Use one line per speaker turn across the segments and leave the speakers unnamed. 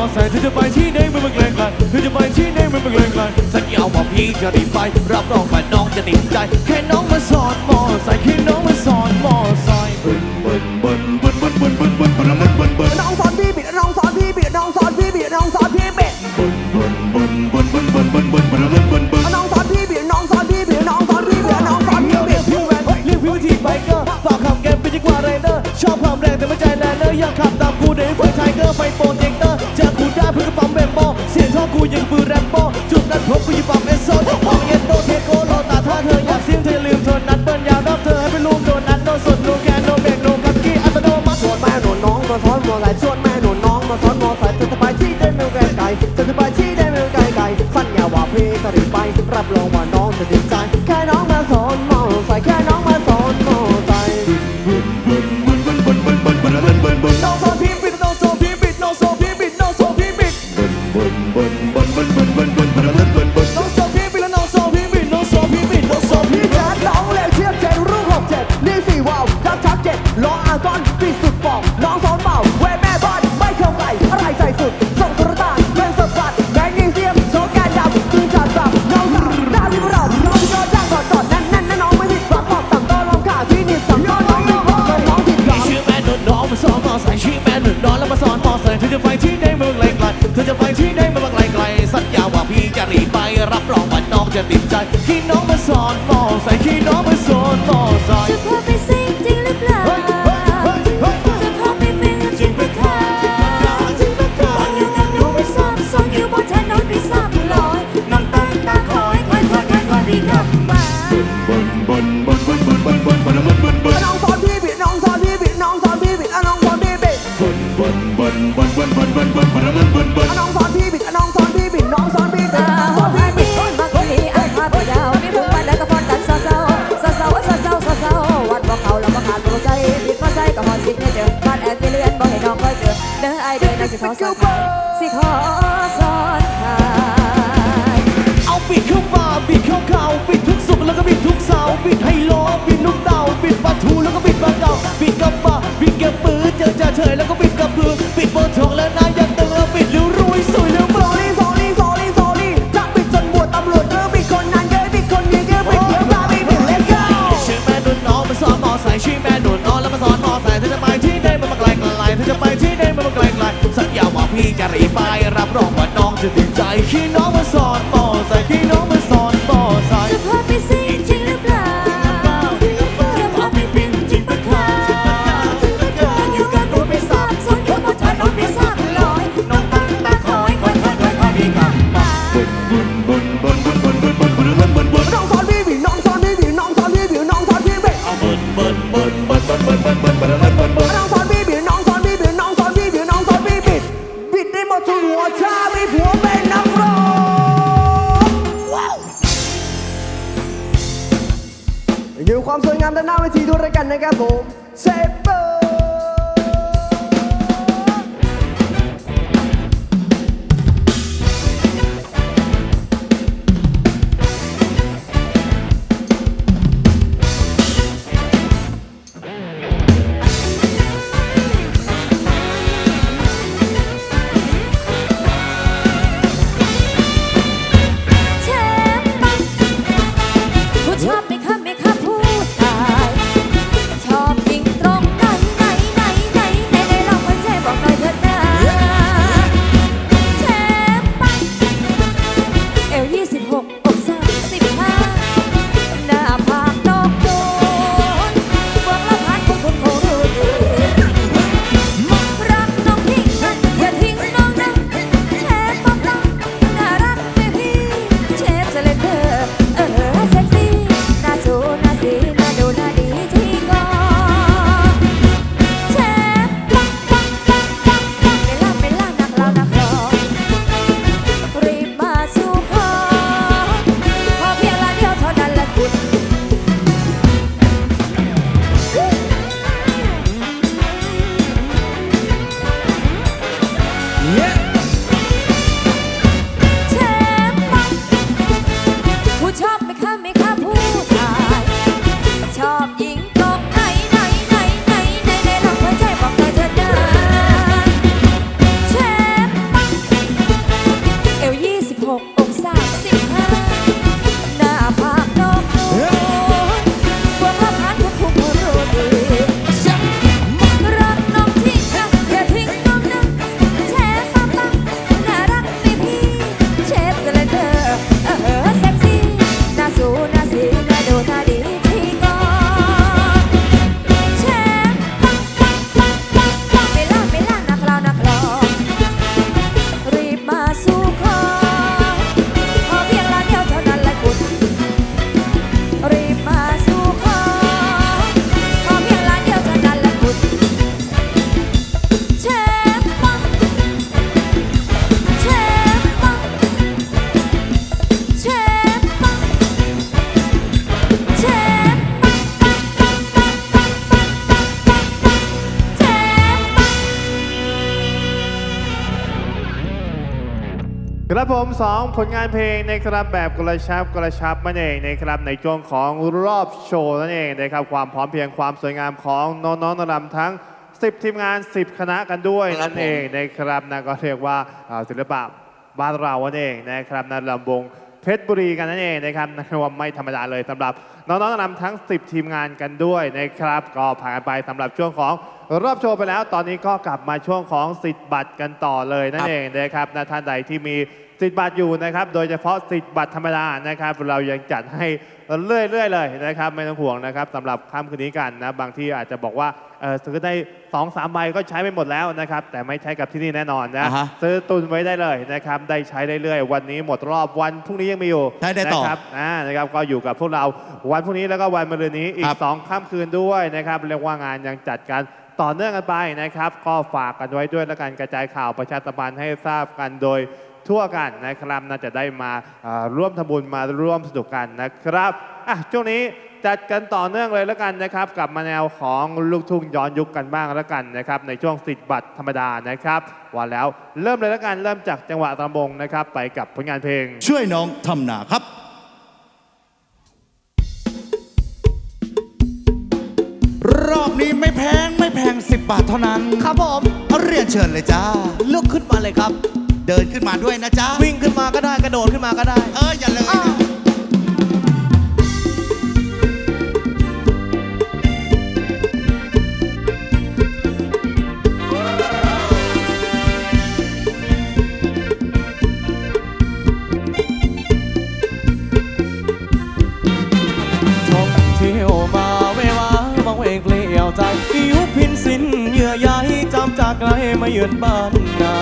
อใส่เธอจะไปที่ไหนไม่เป็นเกรงกันเธอจะไปที่ไหนไม่เป็นเกรงกันสั
ญญาว่าพี่จะรีบไป รับรองว่าน้องจะติดใจแค่น้องมาสอนมอใส่แค่น้องมาสอนมอใส่ của những vương ที่ได
เมืองไกลไกลเธอจะไปที่ได้เมืองไกลไกลสัญญาว่าพี่จะรีบไปรับรองว่าน้องจะติดใจที่น้องมาสอนมอใส่ที่น้องมาสอนมอ
ใส่ บึนบึนบึ
นบึนบึนบึนน้องสอนพี่บิดน้องสอนพี่บิดน้องสอนพี่บิด
หัวพี่
บิดก้
นบักนี้ไอ้ข้าพเน้าผมไปแล้วก็ฟอนกันเศร้าเศร้าเศร้าเศร้าเศร้าเศร้าวัดบ่เขาเราก็ขาดตัวใจบิดมาใจก็หอดสิเนี่ยเจอบ้ดนแอนไปเลื่อนบ่ให้น้องคอยเจอเด้อไอ้เด้อน้องสิขอสอนสิขอสอนค่ะ
เอาบิดเข้ามาบิดเข้าเข่าบิดทุกสุขแล้วก็บิดทุกเสาร์บิดไฮ
โลบิดนุ่
งเต่า
บิ
ด ดูความสวยงามด้านหน้าเวทีด้วยกันนะครับผมเซเป
อร์
ครับผมสองผลงานเพลงนะครับแบบกระชับกระชับนั่นเองนะครับในช่วงของรอบโชว์นั่นเองนะครับความพร้อมเพรียงความสวยงามของน้องๆนรำทั้ง 10 ทีมงาน 10 คณะกันด้วย
ครับ
นั่นเองนะครับนั่นก็เรียกว่าอ่าศิลปะบ้านเรานั่นเองนะครับนั่นลำวงเพชรบุรีกันนั่นเองนะครับนั่นว่าไม่ธรรมดาเลยสำหรับน้องๆนรำทั้ง 10 ทีมงานกันด้วยนะครับ ก็ผ่านไปสำหรับช่วงของ รอบโชว์ไปแล้ว ตอนนี้ก็กลับมาช่วงของสิทธิ์บัตรกันต่อเลยนั่นเองนะครับนะท่านใดที่มีสิทธิ์บัตรอยู่นะครับ โดยเฉพาะสิทธิ์บัตรธรรมดานะครับ เรายังจัดให้เรื่อยๆเลยนะครับ ไม่ต้องห่วงนะครับสำหรับค่ำคืนนี้กันนะ บางที่อาจจะบอกว่าเออ ซื้อได้2อสามใบก็ใช้ไปหมดแล้วนะครับ แต่ไม่ใช้กับที่นี่แน่นอนนะ
อ่าฮะ
ซื้อตุนไว้ได้เลยนะครับ ได้ใช้เรื่อยๆ วันนี้หมดรอบวันพรุ่งนี้ยังมีอยู่
ใช้ได้ต่อ
นะครับอ่านะครับก็อยู่กับพวกเราวันพรุ่งนี้แล้วก็วันมะรืนนี้อี
ครั
ก
บ
สองค่ำคืนด้วยนะครับเรียกว่างานยังจัดกันต่อเนื่องกันไปนะครับ ก็ฝากกันไว้ด้วยและการกระจายข่าวประชาสัมพันธ์ให้ทราบกันโดยทั่วกันนะครับน่าจะได้มาอ่าร่วมทำบุญมาร่วมสนุกกันนะครับอะช่วงนี้ จัดกันต่อเนื่องเลยแล้วกันนะครับกลับมาแนวของลูกทุ่งย้อนยุคกันบ้างแล้วกันนะครับในช่วงสิทธิ์บัตรธรรมดานะครับว่าแล้วเริ่มเลยแล้วกันเริ่มจากจังหวะตะบงนะครับไปกับผลงานเพลง
ช่วยน้องทำนาครับรอบนี้ไม่แพงไม่แพง 10 บาทเท่านั้น
ครับผม
เอาเรียนเชิญเลยจ้า
ลุกขึ้นมาเลยครับ
เดินขึ้นมาด้วยนะจ๊ะ
วิ่งขึ้นมาก็ได้กระโดดขึ้นมาก็ได้
เอออย่าเลยนะ
มาเยือนบ้านนา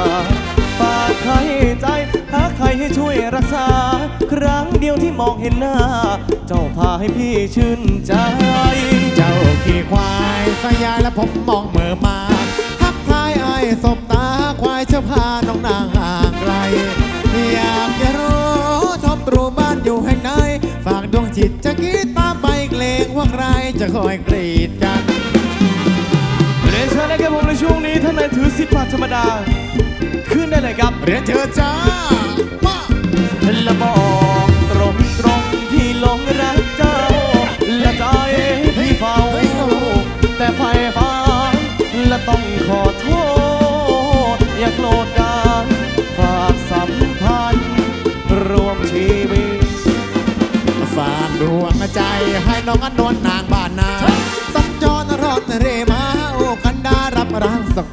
ฝากใครใจหาใครให้ช่วยรักษา ครั้งเดียวที่มองเห็นหน้า เจ้าพาให้พี่ชื่นใจ
เจ้าขี่ควายสยายและผมมองเหมื่อมาทักทายไอ้สบตาควายเชื่อพาน้องนางห่างไกลอยากจะรู้ชอบตรูบ้านอยู่แห่งไหนฝากดวงจิตจะคิดตามไปเกรงว่าใครจะคอยกรีดกัน
นายถือสิทธิ์บัตรธรรมดา ขึ้นได้เลยครับ
เรียนเชิญจ้ามา
และบอกตรงตรงๆที่หลงรักเจ้า และใจที่เฝ้า แต่ไฟฟ้าและต้องขอโทษ อย่าโกรธกันฝากสัมพันธ์รวมชีวิต
ฝากดวงใจให้น้องอนนนางบ้านนา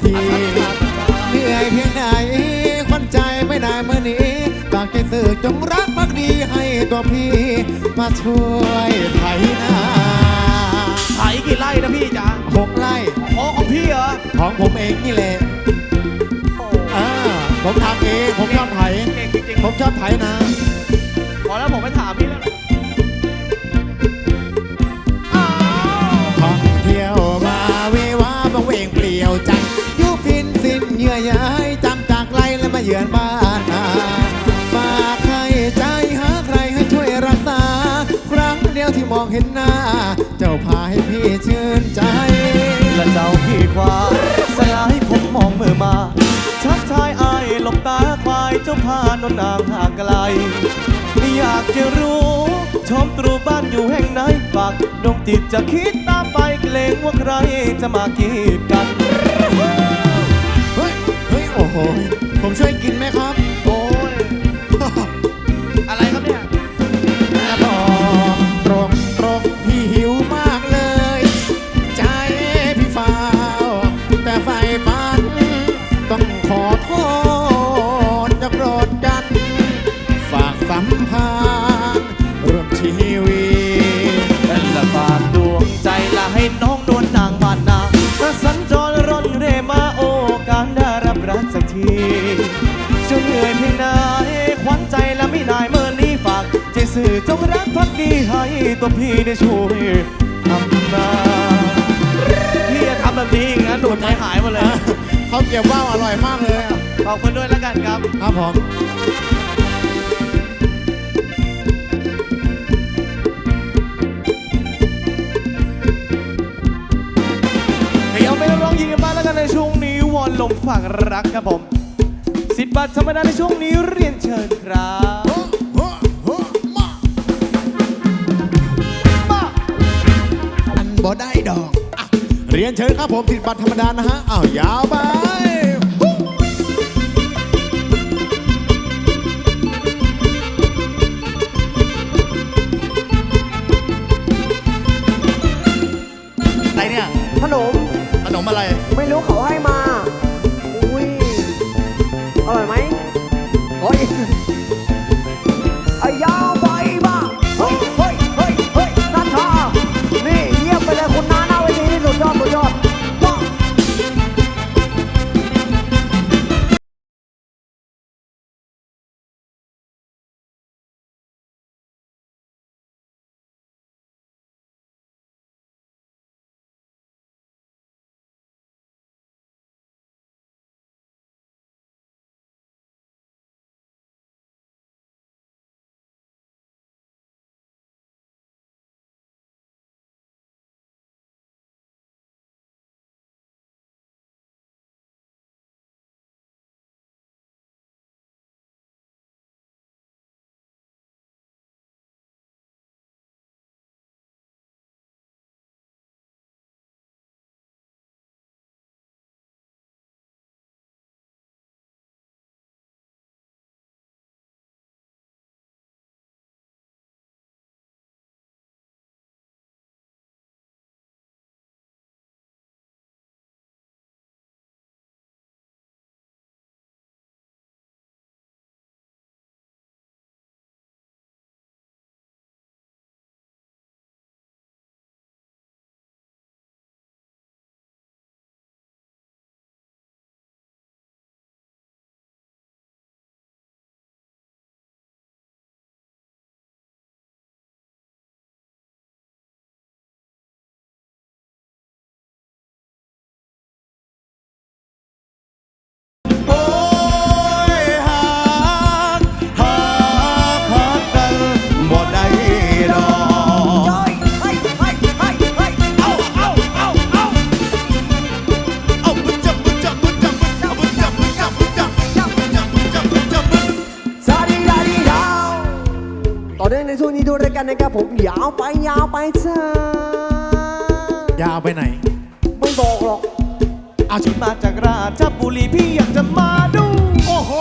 ทีเหนื่อยเพียงไหนควันใจไม่ได้เมื่อนี้ฝากใจสื่อจงรักมักดีให้ตัวพี่มาช่วยไถนา
ขายกี่ไร่นะพี่จ๋า
หกไร่
อ๋อของพี่เหรอ
ของผมเองนี่แหละอ่าผมทำเองผมชอบไถ
เก่งจริง
ผมชอบไถนา
ๆพอแล้วผมไปถามพี่า
พานนนางห่า
งไกลอยากจะรู้ชมตรูบ้านอยู่แห่งไหนฝากดวงจิตจะคิดตามไปเกรงว่าใครจะมากีดกัน
เฮ้ย เฮ้ย โอ้โห ผมช่วยกินไหมครับ สื่
อจงรักพักดีให้ตัวพี่ได้ช่วยทำนาพี่จะทำแบบนี้งั้นหนูใจหายหมดเลย
เขาเก็บว่าวอร่อยมากเลยอะ
ขอบคุณด้วยแล้วกันครับ
ครับผม
เดี๋ยวไปร้องยิงกันบ้างแล้วกันในช่วงนี้วอนลมฝากรักครับผม สิทธิ์บัตรธรรมดาในช่วงนี้เรียนเชิญครับ
ด้ดอกอะเรียนเชิญครับผมติดบัตรธรรมดานะฮะอ้าวยาวไป
อะไรเนี่ย
ขนม
ขนมอะไร
ไม่รู้เขาให้มา อุ้ย อร่อยไหมเฮ้ย นี้ดูรายการนะครับผมยาวไปยาวไปจ้ายา
วไปไหน
ไม่บอกหรอก
เอาชิ
มาจากราชบุรีพี่อยากจะมาดู
โอ้โห